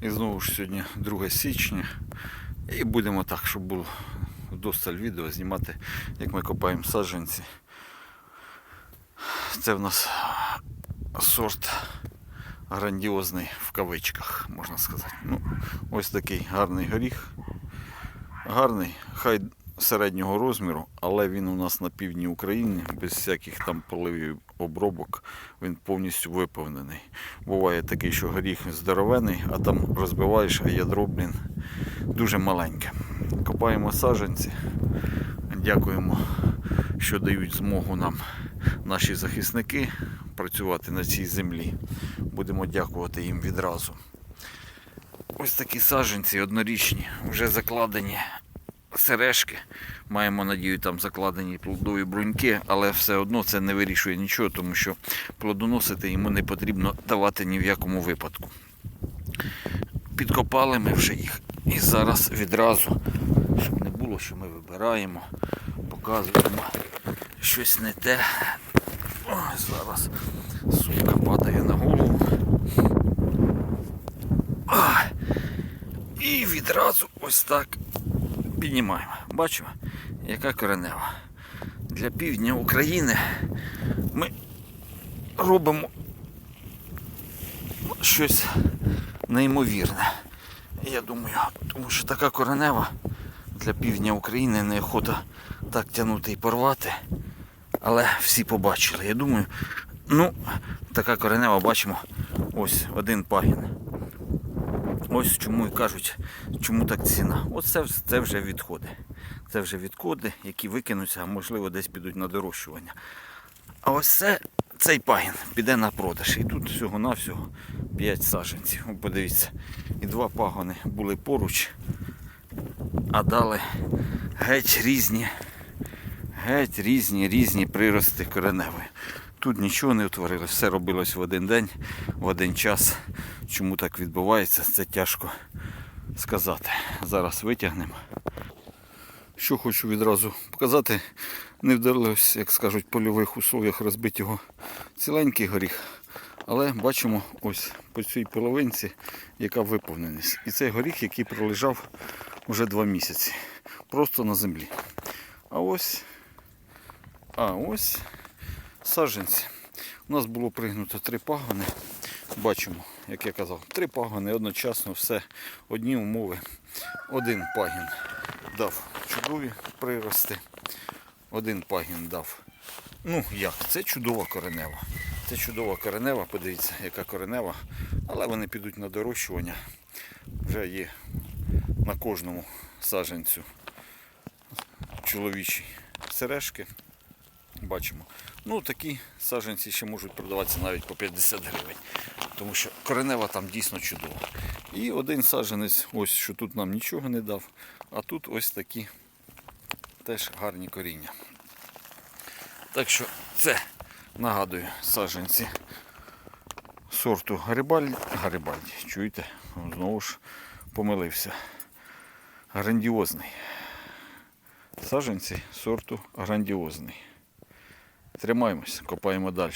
І знову ж сьогодні 2 січня. І будемо так, щоб було досталь відео знімати, як ми копаємо саджанці. Це в нас сорт грандіозний в кавичках, можна сказати. Ну, ось такий гарний горіх. Гарний, хай середнього розміру, але він у нас на півдні України, без всяких там поливів обробок, він повністю виповнений. Буває такий, що горіх здоровений, а там розбиваєш, а ядро, блін, дуже маленьке. Копаємо саджанці. Дякуємо, що дають змогу нам наші захисники працювати на цій землі. Будемо дякувати їм відразу. Ось такі саджанці однорічні, вже закладені сережки. Маємо надію, там закладені плодові бруньки, але все одно це не вирішує нічого, тому що плодоносити йому не потрібно давати ні в якому випадку. Підкопали ми вже їх. І зараз відразу, щоб не було, що ми вибираємо, показуємо щось не те. Ой, зараз сумка падає на голову. І відразу ось так піднімаємо. Бачимо, яка коренева. Для півдня України ми робимо щось неймовірне. Я думаю, тому що така коренева для півдня України неохота так тягнути і порвати. Але всі побачили. Я думаю, ну, така коренева бачимо ось один пагін. Ось чому і кажуть, чому так ціна. Оце це вже відходи. Це вже відходи, які викинуться, а можливо десь підуть на дорощування. А ось це, цей пагін піде на продаж. І тут всього-навсього 5 саджанців. О, Подивіться, і два пагони були поруч, а дали геть різні, геть різні, різні прирости кореневої. Тут нічого не утворилось, все робилось в один день, в один час. Чому так відбувається, це тяжко сказати. Зараз витягнемо. Що хочу відразу показати, не вдалося, як скажуть, в польових условиях розбити його ціленький горіх. Але бачимо ось по цій половинці, яка виповненість. І цей горіх, який пролежав вже два місяці. Просто на землі. А ось, а ось саджанці. У нас було пригнуто три пагони. Бачимо, як я казав, три пагони одночасно, все одні умови. Один пагін дав чудові прирости, один пагін дав. Ну як, це чудова коренева. Це чудова коренева, подивіться, яка коренева, але вони підуть на дорощування. Вже є на кожному саджанцю чоловічі сережки. Бачимо. Ну, такі саджанці ще можуть продаватися навіть по 50 гривень. Тому що коренева там дійсно чудова. І один саджанець, ось що тут нам нічого не дав, а тут ось такі теж гарні коріння. Так що це, нагадую, саджанці сорту Гарибальді. Гарибальді. Чуєте? Знову ж помилився. Грандіозний. Саджанці сорту грандіозний. Тримаємось, копаємо далі.